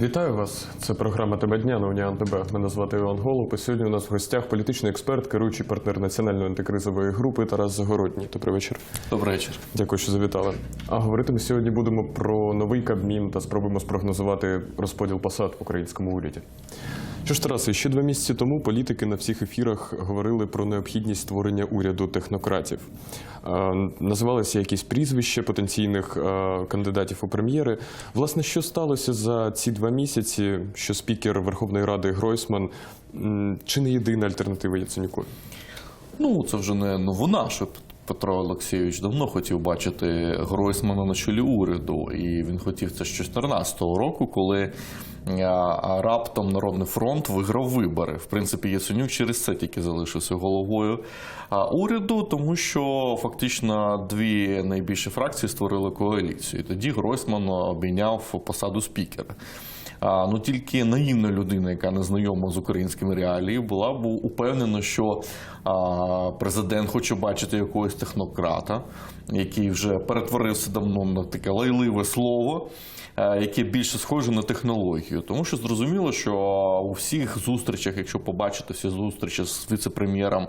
Вітаю вас. Це програма Тема дня на Уніан ТБ. Мене звати Іван Голуб. І сьогодні у нас в гостях політичний експерт, керуючий партнер національної антикризової групи Тарас Загородній. Добрий вечір. Добрий вечір. Дякую, що завітали. А говорити ми сьогодні будемо про новий Кабмін та спробуємо спрогнозувати розподіл посад в українському уряді. Що ж, Тарасе, ще два місяці тому політики на всіх ефірах говорили про необхідність створення уряду технократів. Е, Називалися якісь прізвища потенційних е, кандидатів у прем'єри. Власне, що сталося за ці два місяці, що спікер Верховної Ради Гройсман чи не єдина альтернатива Яценюку? Ну, це вже не новина, що Петро Олексійович давно хотів бачити Гройсмана на чолі уряду, і він хотів це з 2014 року, коли раптом Народний фронт виграв вибори. В принципі, Яценюк через це тільки залишився головою уряду, тому що фактично дві найбільші фракції створили коаліцію. Тоді Гройсман обійняв посаду спікера. А, ну тільки наївна людина, яка не знайома з українськими реаліями, була б упевнена, що а, президент хоче бачити якогось технократа, який вже перетворився давно на таке лайливе слово. Е, Яке більше схоже на технологію, тому що зрозуміло, що у всіх зустрічах, якщо побачити всі зустрічі з віце-прем'єром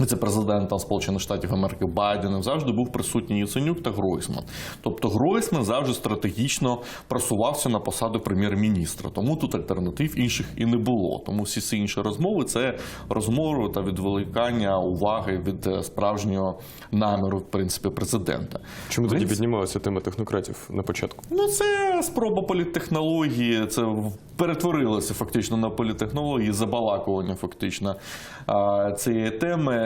Віце-президентом Сполучених Штатів Америки Байденом завжди був присутній Яценюк та Гройсман. Тобто Гройсман завжди стратегічно просувався на посаду прем'єр-міністра. Тому тут альтернатив інших і не було. Тому всі ці інші розмови це розмови та відволікання уваги від е, справжнього наміру, в принципі, президента. Чому тоді піднімалася тема технократів на початку? Ну, це спроба політтехнології. Це перетворилося фактично на політтехнології, забалакування фактично цієї теми.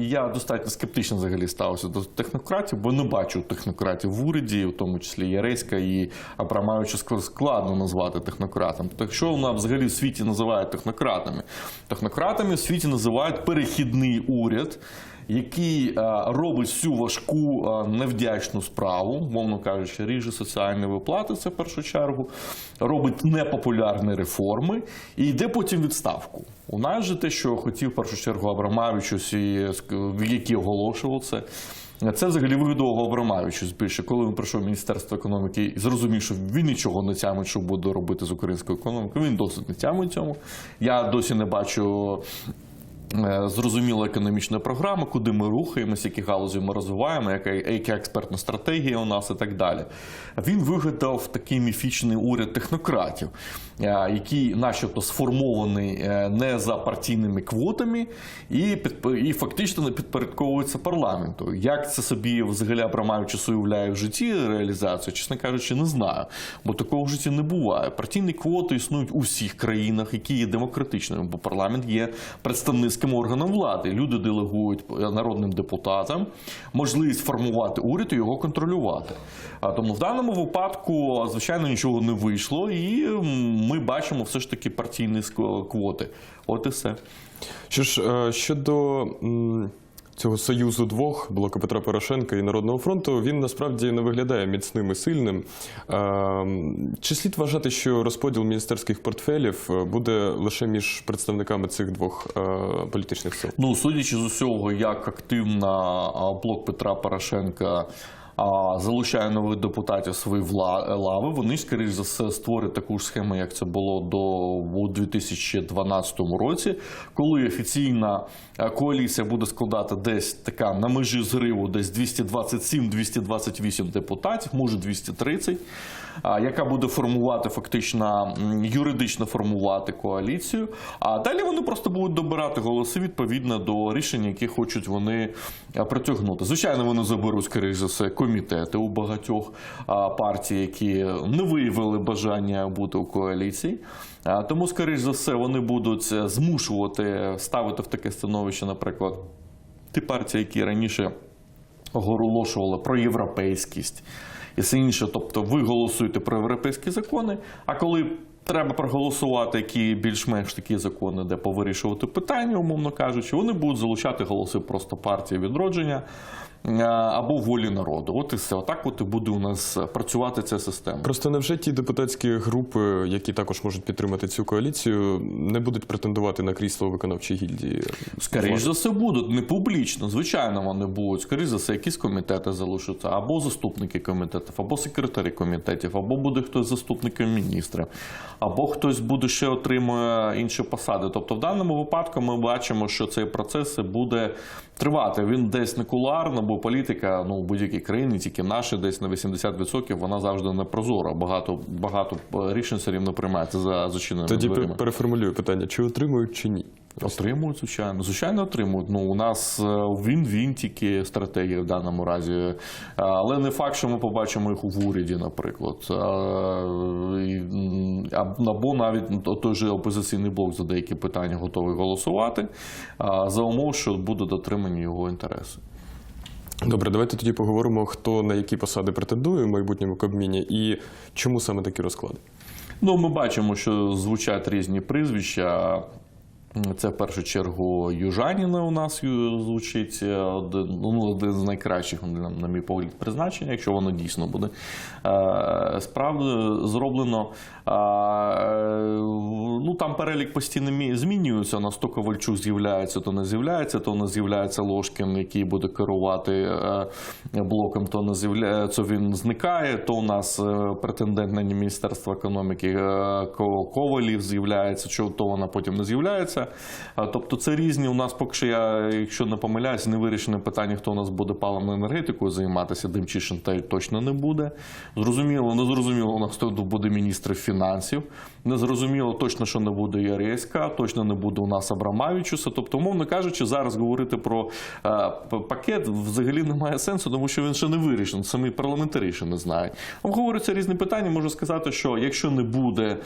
Я достатньо скептично взагалі ставився до технократів, бо не бачу технократів в уряді, в тому числі Яреська і Абрамовича складно назвати технократом. Тобто, якщо вона взагалі в світі називають технократами, технократами в світі називають перехідний уряд який е, робить всю важку е, невдячну справу, мовно кажучи, ріже соціальні виплати, це в першу чергу, робить непопулярні реформи і йде потім відставку. У нас же те, що хотів в першу чергу Абрамавич, ось і, ск- який оголошував це. Це взагалі вигодового Абрамавичу більше, коли він прийшов в Міністерство економіки і зрозумів, що він нічого не тямить, що буде робити з українською економікою. Він досить не тямить цьому. Я досі не бачу е, зрозуміла економічна програма, куди ми рухаємося, які галузі ми розвиваємо, яка, яка експертна стратегія у нас і так далі. Він вигадав такий міфічний уряд технократів, е, який, начебто, сформований е, не за партійними квотами і, і фактично не підпорядковується парламенту. Як це собі взагалі Абрамович уявляє в житті реалізацію, чесно кажучи, не знаю. Бо такого в житті не буває. Партійні квоти існують у всіх країнах, які є демократичними, бо парламент є представницьким органом влади. Люди делегують народним депутатам можливість формувати уряд і його контролювати. Тому в даному випадку, звичайно, нічого не вийшло, і ми бачимо все ж таки партійні квоти. От і все. Що ж, е, щодо цього союзу двох блоку Петра Порошенка і Народного фронту, він насправді не виглядає міцним і сильним. Е, Чи слід вважати, що розподіл міністерських портфелів е, буде лише між представниками цих двох політичних сил? Ну, судячи з усього, як активно блок Петра Порошенка залучає нових депутатів свої лави, вони, скоріш за все, створять таку ж схему, як це було до у 2012 році, коли офіційна коаліція буде складати десь така на межі зриву, десь 227-228 депутатів, може 230, а, яка буде формувати фактично юридично формувати коаліцію. А далі вони просто будуть добирати голоси відповідно до рішень, які хочуть вони а, притягнути. Звичайно, вони заберуть, скоріш за все, комітети у багатьох партій, які не виявили бажання бути у коаліції. Тому, скоріш за все, вони будуть змушувати ставити в таке становище, наприклад, ті партії, які раніше оголошували про європейськість і все інше. Тобто ви голосуєте про європейські закони, а коли треба проголосувати які більш-менш такі закони, де повирішувати питання, умовно кажучи, вони будуть залучати голоси просто партії відродження. Е, або волі народу. От і все. Отак от і буде у нас працювати ця система. Просто невже ті депутатські групи, які також можуть підтримати цю коаліцію, не будуть претендувати на крісло виконавчої гільдії? Скоріше за все будуть не публічно. Звичайно, вони будуть. Скоріше за все, якісь комітети залишаться, або заступники комітетів, або секретарі комітетів, або буде хтось заступником міністрів, або хтось буде ще отримує інші посади. Тобто, в даному випадку ми бачимо, що цей процес буде тривати. Він десь не кулуарно, бо політика ну, будь-якій країні, тільки наша, десь на 80%, вона завжди не прозора. Багато багато рішень все рівно приймається за зачиненими Тоді дверима. переформулюю питання: чи отримують, чи ні? Отримують, звичайно. Звичайно, отримують. Ну, у нас е, він-він тільки стратегія в даному разі. Е, Але не факт, що ми побачимо їх в уряді, наприклад. Е, Або навіть ну, той же опозиційний блок за деякі питання готовий голосувати, за умов, що будуть дотримані його інтереси. Добре, давайте тоді поговоримо, хто на які посади претендує в майбутньому Кабміні і чому саме такі розклади. Ну, ми бачимо, що звучать різні прізвища. Це в першу чергу Южаніна у нас звучить е, один, ну, один з найкращих, на, на мій погляд, призначень, якщо воно дійсно буде е, справді зроблено. Е, ну, там перелік постійно змінюється. У нас то Ковальчук з'являється, то не з'являється, то не з'являється Ложкін, який буде керувати блоком, то не з'являється, він зникає, то у нас претендент на Міністерство економіки Ковалів з'являється, то вона потім не з'являється. Тобто це різні. У нас поки що я, якщо не помиляюсь, не вирішене питання, хто у нас буде паливною енергетикою займатися. Демчишин точно не буде. Зрозуміло, не зрозуміло, у нас хто буде міністр фінансів. Не зрозуміло точно, що не буде ЯРСК, точно не буде у нас Абрамавічуса. Тобто, умовно кажучи, зараз говорити про е, пакет взагалі немає сенсу, тому що він ще не вирішений. Самі парламентарі ще не знають. Обговорюються різні питання. Можу сказати, що якщо не буде,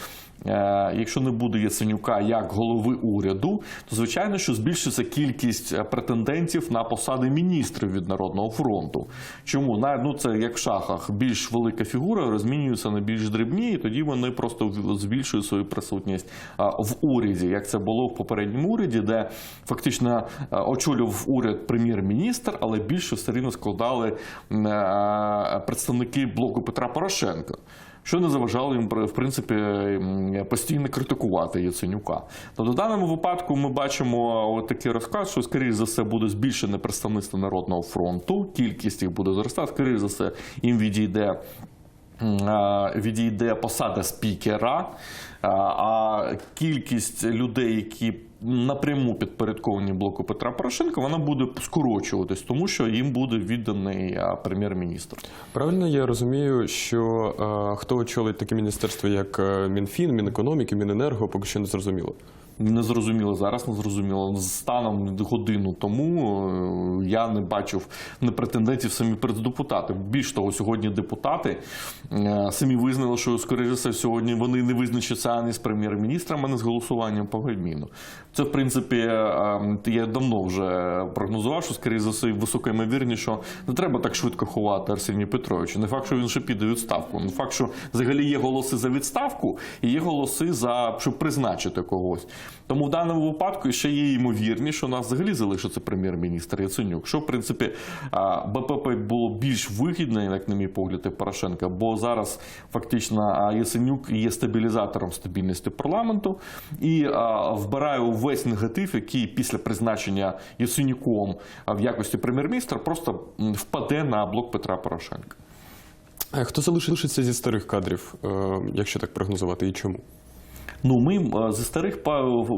е, якщо не буде Яценюка як голови уряду, то звичайно, що збільшиться кількість е, претендентів на посади міністрів від Народного фронту. Чому? Ну, це як в шахах. Більш велика фігура розмінюється на більш дрібні, і тоді вони просто збільшують свою присутність в уряді, як це було в попередньому уряді, де фактично очолював уряд прем'єр-міністр, але більше все рівно складали представники блоку Петра Порошенка. Що не заважало їм в принципі постійно критикувати Яценюка. Тобто в даному випадку ми бачимо от такий розказ, що скоріш за все буде збільшене представництво народного фронту. Кількість їх буде зростати. Скоріш за все, їм відійде. Відійде посада спікера, а, кількість людей, які напряму підпорядковані блоку Петра Порошенка, вона буде скорочуватись, тому що їм буде відданий прем'єр-міністр. Правильно я розумію, що хто очолить таке міністерство, як е, Мінфін, Мінекономіки, Міненерго, поки що не зрозуміло. Не зрозуміло зараз, не зрозуміло. Станом годину тому е, я не бачив не претендентів самі перед депутати. Більш того, сьогодні депутати е, самі визнали, що скоріше все сьогодні вони не визначаться ані з прем'єр-міністром, ані з голосуванням по Гальміну. Це в принципі е, я давно вже прогнозував, що скоріше за все висока ймовірність, що не треба так швидко ховати Арсенію Петровича. Не факт, що він ще піде відставку. Не факт, що взагалі є голоси за відставку і є голоси за щоб призначити когось. Тому в даному випадку ще є ймовірність, що у нас взагалі залишиться прем'єр-міністр Яценюк. Що в принципі БПП було більш вигідно, як на мій погляд, і Порошенка, бо зараз фактично Яценюк є стабілізатором стабільності парламенту і вбирає увесь негатив, який після призначення Яценюком в якості прем'єр-міністра просто впаде на блок Петра Порошенка. Хто залишиться зі старих кадрів, е, якщо так прогнозувати, і чому? Ну, ми е, зі старих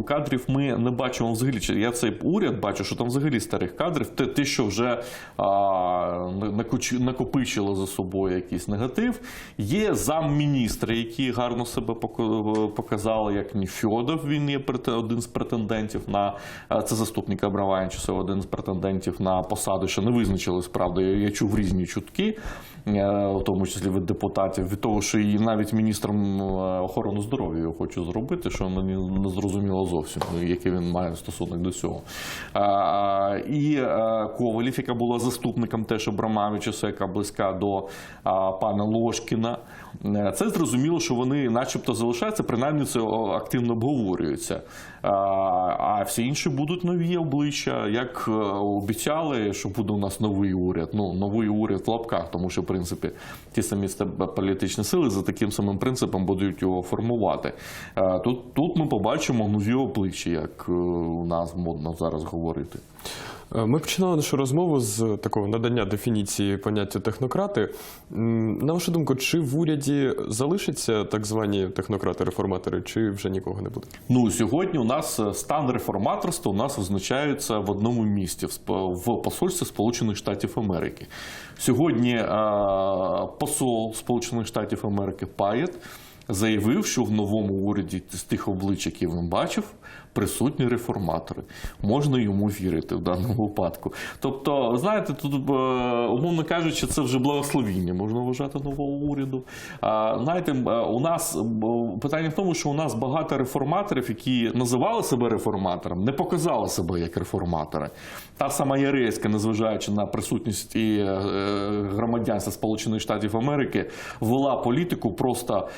кадрів ми не бачимо взагалі. Я цей уряд бачу, що там взагалі старих кадрів, те, те що вже а, накопичило за собою якийсь негатив. Є замміністри, які гарно себе показали, як Ніфьодов. Він є один з претендентів на це заступник Абрамавичуса, один з претендентів на посаду, що не визначились, правда. Я, я чув різні чутки. Е, в тому числі від депутатів, від того, що і навіть міністром е, охорони здоров'я хочу зробити, що мені не зрозуміло зовсім, ну, який він має стосунок до цього. І е, Ковалів, яка була заступником теж Абрамавичуса, яка близька до пана Ложкіна. Е, Це зрозуміло, що вони, начебто, залишаються, принаймні це активно обговорюється. А, всі інші будуть нові обличчя, як обіцяли, що буде у нас новий уряд. Ну, новий уряд в лапках, тому що, принципі, ті самі політичні сили за таким самим принципом будуть його формувати. Е, Тут, тут ми побачимо гнузі обличчя, як е, у нас модно зараз говорити. Е, Ми починали нашу розмову з такого надання дефініції поняття технократи. На вашу думку, чи в уряді залишаться так звані технократи-реформатори, чи вже нікого не буде? Ну сьогодні у нас е, стан реформаторства у нас визначається в одному місті в посольстві Сполучених Штатів Америки. Сьогодні е, посол Сполучених Штатів Америки Паєт заявив, що в новому уряді з тих облич, які він бачив, присутні реформатори. Можна йому вірити в даному випадку. Тобто, знаєте, тут, е, умовно кажучи, це вже благословіння можна вважати нового уряду. Знаєте, е, у нас е, питання в тому, що у нас багато реформаторів, які називали себе реформатором, не показали себе як реформатори. Та сама Яреська, незважаючи на присутність і громадянства Сполучених Штатів Америки, вела політику просто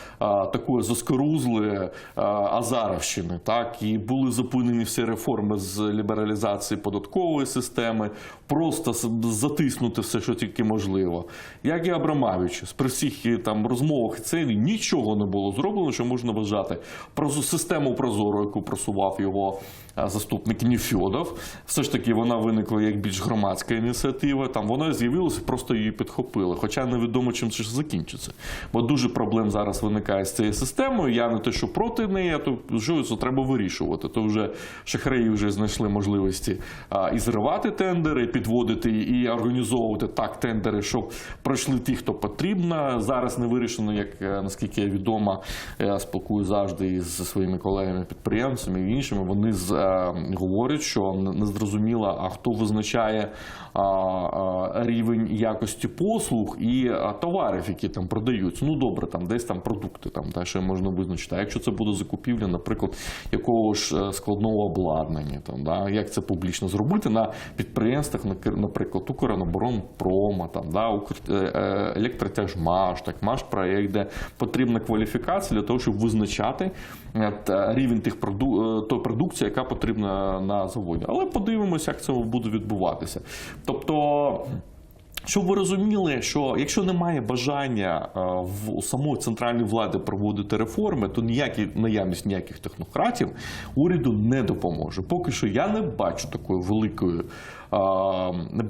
такої заскорузлої азаровщини. Так і були зупинені всі реформи з лібералізації податкової системи, просто затиснути все, що тільки можливо. Як і Абрамавич, при всіх там розмовах це нічого не було зроблено, що можна вважати про систему прозору, яку просував його заступник Ніфьодов. Все ж таки вона виникла як більш громадська ініціатива. Там вона з'явилася, просто її підхопили. Хоча невідомо чим це ж закінчиться. Бо дуже проблем зараз виникає з цією системою. Я не те, що проти неї, а то що це треба вирішувати. То вже шахраї вже знайшли можливості а, і зривати тендери, підводити і організовувати так тендери, щоб пройшли ті, хто потрібно. Зараз не вирішено, як е, наскільки я відомо, я спілкую завжди із своїми колегами-підприємцями і іншими. Вони з, е, говорять, що не зрозуміло, а хто визначає а, а, рівень якості послуг і товарів, які там продаються. Ну добре, там десь там продукти, там те, що можна визначити. А якщо це буде закупівля, наприклад, якого ж е, складного обладнання, там да як це публічно зробити на підприємствах, наприклад, Укроборонпрома, там да е, е, електротяжмаш, так Машпроект, де потрібна кваліфікація для того, щоб визначати е, рівень тих проду... е, тої продукції, яка потрібна на заводі. Але подивимося, як це буде відбуватися. Тобто. Щоб ви розуміли, що якщо немає бажання е, в самої центральної влади проводити реформи, то ніякі наявність ніяких технократів уряду не допоможе. Поки що я не бачу такої великої е,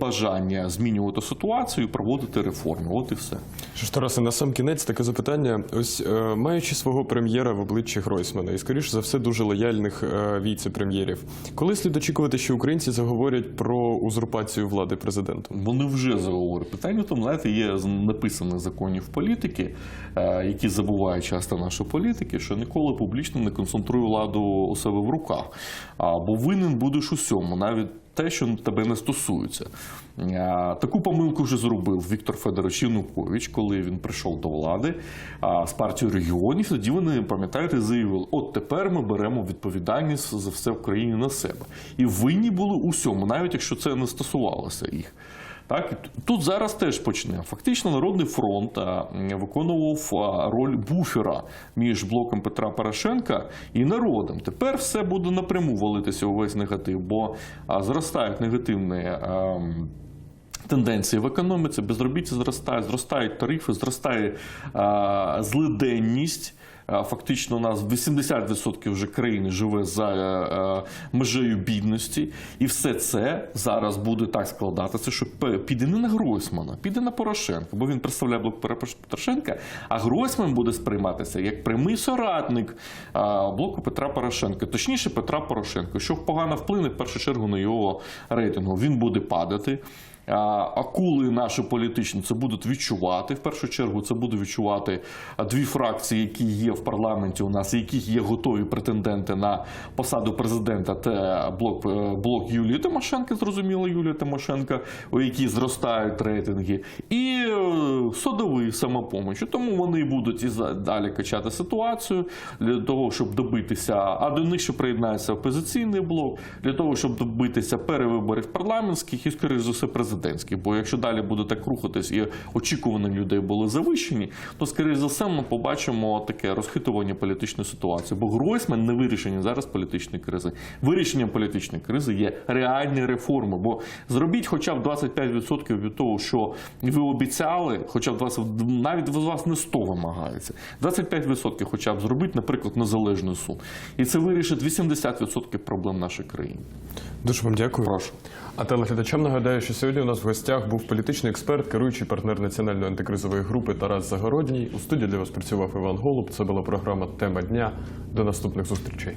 бажання змінювати ситуацію, проводити реформи. От і все. Що ж, Тарасе, на сам кінець таке запитання. Ось е, маючи свого прем'єра в обличчі Гройсмана і, скоріш за все, дуже лояльних віце-прем'єрів, коли слід очікувати, що українці заговорять про узурпацію влади президентом? Вони вже заговорили. Питання в тому, знаєте, є написаних законів політики, е, які забувають часто наші політики, що ніколи публічно не концентруй владу у себе в руках. А, Бо винен будеш усьому, навіть те, що тебе не стосується. Е, Таку помилку вже зробив Віктор Федорович Янукович, коли він прийшов до влади з партією регіонів. Тоді вони, пам'ятаєте, заявили: от тепер ми беремо відповідальність за все в країні на себе. І винні були усьому, навіть якщо це не стосувалося їх. Так, тут зараз теж почне. Фактично, Народний фронт виконував роль буфера між блоком Петра Порошенка і народом. Тепер все буде напряму валитися увесь негатив, бо зростають негативні. Тенденції в економіці, безробіття зростає, зростають тарифи, зростає а, злиденність. А, Фактично, у нас 80% вже країни живе за е, е, межею бідності, і все це зараз буде так складатися, що піде не на Гройсмана, піде на Порошенка, бо він представляє блок Порошенка, а Гройсман буде сприйматися як прямий соратник блоку Петра Порошенка, точніше Петра Порошенка, що погано вплине в першу чергу на його рейтингу. Він буде падати. Акули наші політичні це будуть відчувати. В першу чергу це буде відчувати дві фракції, які є в парламенті у нас, і яких є готові претенденти на посаду президента. Це блок, е, блок Юлії Тимошенко, зрозуміло, Юлія Тимошенко, у якій зростають рейтинги, і е, садовий самопоміч. Тому вони будуть і далі качати ситуацію для того, щоб добитися, а до них ще приєднається опозиційний блок, для того, щоб добитися перевиборів парламентських і, скоріш за все, президентських. Бо якщо далі буде так рухатись і очікувані людей були завищені, то скоріш за все ми побачимо таке розхитування політичної ситуації. Бо Гройсман не вирішення зараз політичної кризи. Вирішенням політичної кризи є реальні реформи. Бо зробіть хоча б 25% від того, що ви обіцяли, хоча б 20, навіть від вас не 100 вимагається. 25% хоча б зробіть, наприклад, незалежний суд. І це вирішить 80% проблем нашої країни. Дуже вам дякую. Прошу. А телеглядачам нагадаю, що сьогодні у нас в гостях був політичний експерт, керуючий партнер національної антикризової групи Тарас Загородній. У студії для вас працював Іван Голуб. Це була програма Тема дня. До наступних зустрічей.